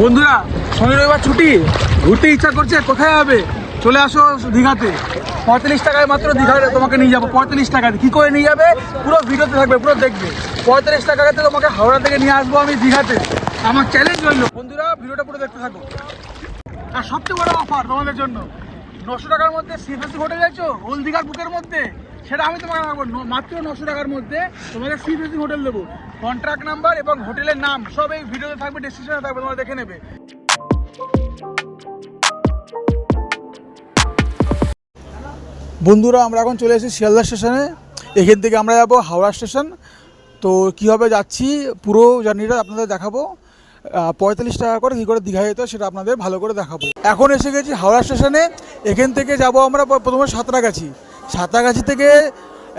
বন্ধুরা শনি রবিবার ছুটি। ঘুরতে ইচ্ছা করছে, কোথায় হবে চলে আসো দীঘাতে। পঁয়তাল্লিশ টাকায় মাত্র দীঘাতে তোমাকে নিয়ে যাব। পঁয়তাল্লিশ টাকাতে কী করে নিয়ে যাবে? পুরো ভিডিওতে থাকবে, পুরো দেখবে। পঁয়তাল্লিশ টাকাতে তোমাকে হাওড়া থেকে নিয়ে আসব আমি দীঘাতে। আমার চ্যালেঞ্জ রইল। বন্ধুরা, ভিডিওটা পুরো দেখতে থাকো। আর সবচেয়ে বড় অফার তোমাদের জন্য। নশো টাকার মধ্যে সিএফএসি হোটেল আছো ওল্ড দীঘার বুকের মধ্যে। সেটা আমি তোমাকে মাত্র নশো টাকার মধ্যে তোমাকে সিএফএসি হোটেল দেবো। কন্ট্রাক্ট নাম্বার এবং হোটেলের নাম, সব এই ভিডিওতে থাকবে ডিসক্রিপশনে থাকবে, তোমরা দেখে নেবে। বন্ধুরা, আমরা এখন চলে এসেছি শিয়ালদা স্টেশনে। এখান থেকে আমরা যাব হাওড়া স্টেশন। তো কীভাবে যাচ্ছি, পুরো জার্নিটা আপনাদের দেখাবো। পঁয়তাল্লিশ টাকা করে কী করে দীঘা যেতে সেটা আপনাদের ভালো করে দেখাবো। এখন এসে গেছি হাওড়া স্টেশনে। এখান থেকে যাব আমরা প্রথমে সাঁতরাগাছি। সাঁতরাগাছি থেকে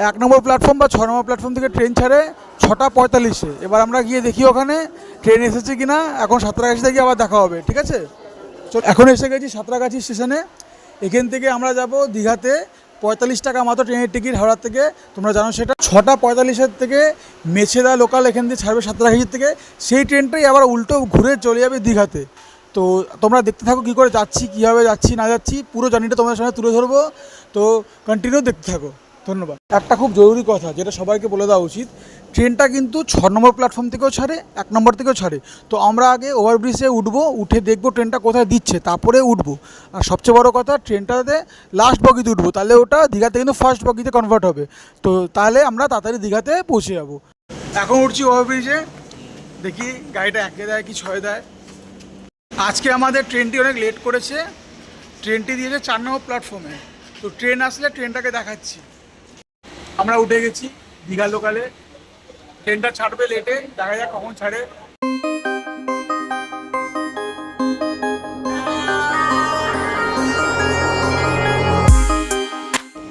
এক নম্বর প্ল্যাটফর্ম বা ছ নম্বর প্ল্যাটফর্ম থেকে ট্রেন ছাড়ে। ছটা পঁয়তাল্লিশে। এবার আমরা গিয়ে দেখি ওখানে ট্রেন এসেছে কি না এখন সাঁতরাগাছি থেকে আবার দেখা হবে, ঠিক আছে? চল, এখন এসে গেছি সাঁতরাগাছি স্টেশনে। এখান থেকে আমরা যাব দীঘাতে, পঁয়তাল্লিশ টাকা মাত্র ট্রেনের টিকিট হাওড়া থেকে, তোমরা জানো সেটা। ছটা পঁয়তাল্লিশের থেকে মেছেদা লোকাল এখান থেকে ছাড়বে সাঁতরাগাছির থেকে। সেই ট্রেনটাই আবার উল্টো ঘুরে চলে যাবে দীঘাতে। তো তোমরা দেখতে থাকো কী করে যাচ্ছি, কীভাবে যাচ্ছি, না যাচ্ছি, পুরো জার্নিটা তোমাদের সঙ্গে তুলে ধরবো। তো কন্টিনিউ দেখতে থাকো। ধন্যবাদ। একটা খুব জরুরি কথা যেটা সবাইকে বলে দেওয়া উচিত, ট্রেনটা কিন্তু ছ নম্বর প্ল্যাটফর্ম থেকেও ছাড়ে, এক নম্বর থেকেও ছাড়ে। তো আমরা আগে ওভারব্রিজে উঠবো, উঠে দেখব ট্রেনটা কোথায় দিচ্ছে, তারপরে উঠবো। আর সবচেয়ে বড় কথা, ট্রেনটাতে লাস্ট বগিতে উঠবো, তাহলে ওটা দীঘাতে কিন্তু ফার্স্ট বগিতে কনভার্ট হবে। তো তাহলে আমরা তাড়াতাড়ি দীঘাতে পৌঁছে যাব। এখন উঠছি ওভারব্রিজে দেখি গাড়িটা একে দেয় কি ছয় দেয়। আজকে আমাদের ট্রেনটি অনেক লেট করেছে, ট্রেনটি দিয়েছে চার নম্বর প্ল্যাটফর্মে তো ট্রেন আসলে ট্রেনটাকে দেখাচ্ছি। আমরা উঠে গেছি দীঘা লোকালে ট্রেনটা ছাড়বে লেটে দেখা যাক কখন ছাড়ে।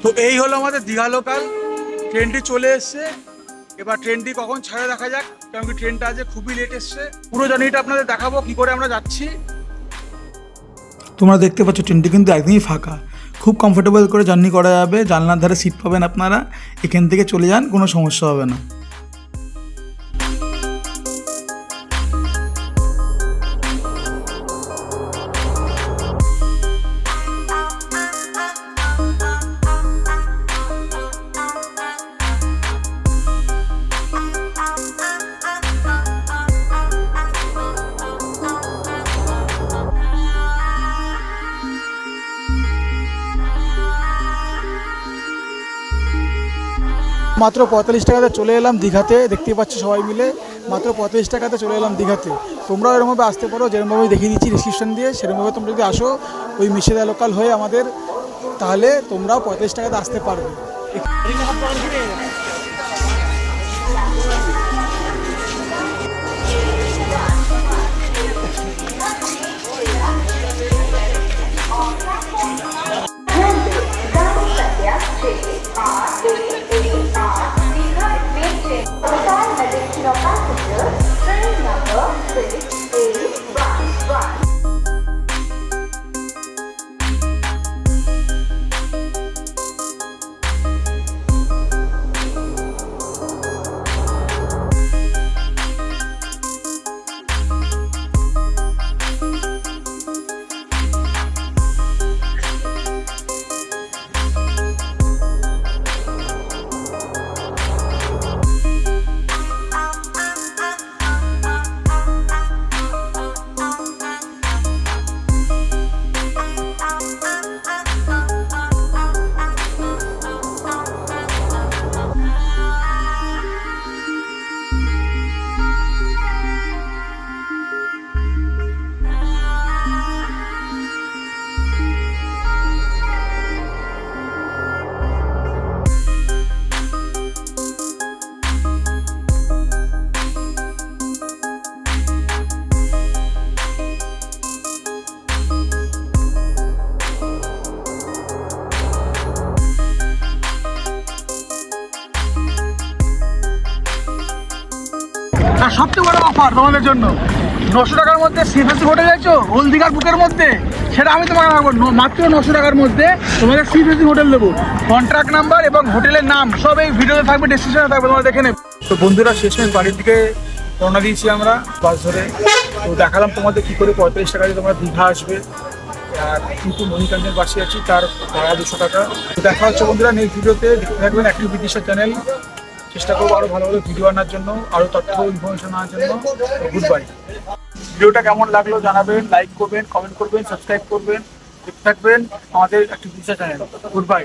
তো এই হলো আমাদের দীঘা লোকাল ট্রেনটি চলে এসছে। এবার ট্রেনটি কখন ছাড়ে দেখা যাক, কারণ কি ট্রেনটা আজ খুবই লেট এসছে। পুরো জার্নিটা আপনাদের দেখাবো কি করে আমরা যাচ্ছি। তোমরা দেখতে পাচ্ছ ট্রেনটি কিন্তু একদমই ফাঁকা। খুব কমফোর্টেবল করে জার্নি করা যাবে। জানলার ধারে সিট পাবেন আপনারা। এখান থেকে চলে যান, কোনো সমস্যা হবে না। মাত্র পঁয়তাল্লিশ টাকাতে চলে এলাম দীঘাতে দেখতে পাচ্ছি সবাই মিলে। মাত্র পঁয়তাল্লিশ টাকাতে চলে এলাম দীঘাতে। তোমরাও এরমভাবে আসতে পারো যেরমভাবে দেখিয়ে দিচ্ছি ডিসক্রিপশন দিয়ে, সেরমভাবে তোমরা যদি আসো ওই মিশেদা লোকাল হয়ে আমাদের, তাহলে তোমরাও পঁয়তাল্লিশ টাকাতে আসতে পারবে। আর সবচেয়ে বড় অফার তোমাদের জন্য। নশো টাকার মধ্যে সিএফএসি হোটেল আছো ওল্ড দীঘার বুকের মধ্যে? সেটা আমি তোমাকে রাখব মাত্র নশো টাকার মধ্যে তোমাকে সিএফএসি হোটেল দেবো। কন্ট্রাক্ট নাম্বার এবং হোটেলের নাম, সব এই ভিডিওতে থাকবে ডিসক্রিপশনে থাকবে, তোমরা দেখে নেবে। তো বন্ধুরা শেষ শেষমেশ বাড়ির দিকে রওনা দিয়েছি আমরা বাস ধরে। তো দেখালাম তোমাদের কী করে পঁয়তাল্লিশ টাকা দিয়ে তোমরা দীঘা আসবে। আর কিন্তু মণিকাঞ্চন বাসে আছি, তার ভাড়া দুশো টাকা। দেখা হচ্ছে বন্ধুরা নেক্সট ভিডিওতে দেখতে থাকবেন অ্যাক্টিভ বিদিশা চ্যানেল চেষ্টা করব আরও ভালো ভালো ভিডিও আনার জন্য আরও তথ্য ইনফরমেশন আনার জন্য। গুড বাই ভিডিওটা কেমন লাগল জানাবেন লাইক করবেন কমেন্ট করবেন সাবস্ক্রাইব করবেন, দেখতে থাকবেন আমাদের একটি চ্যানেল গুড বাই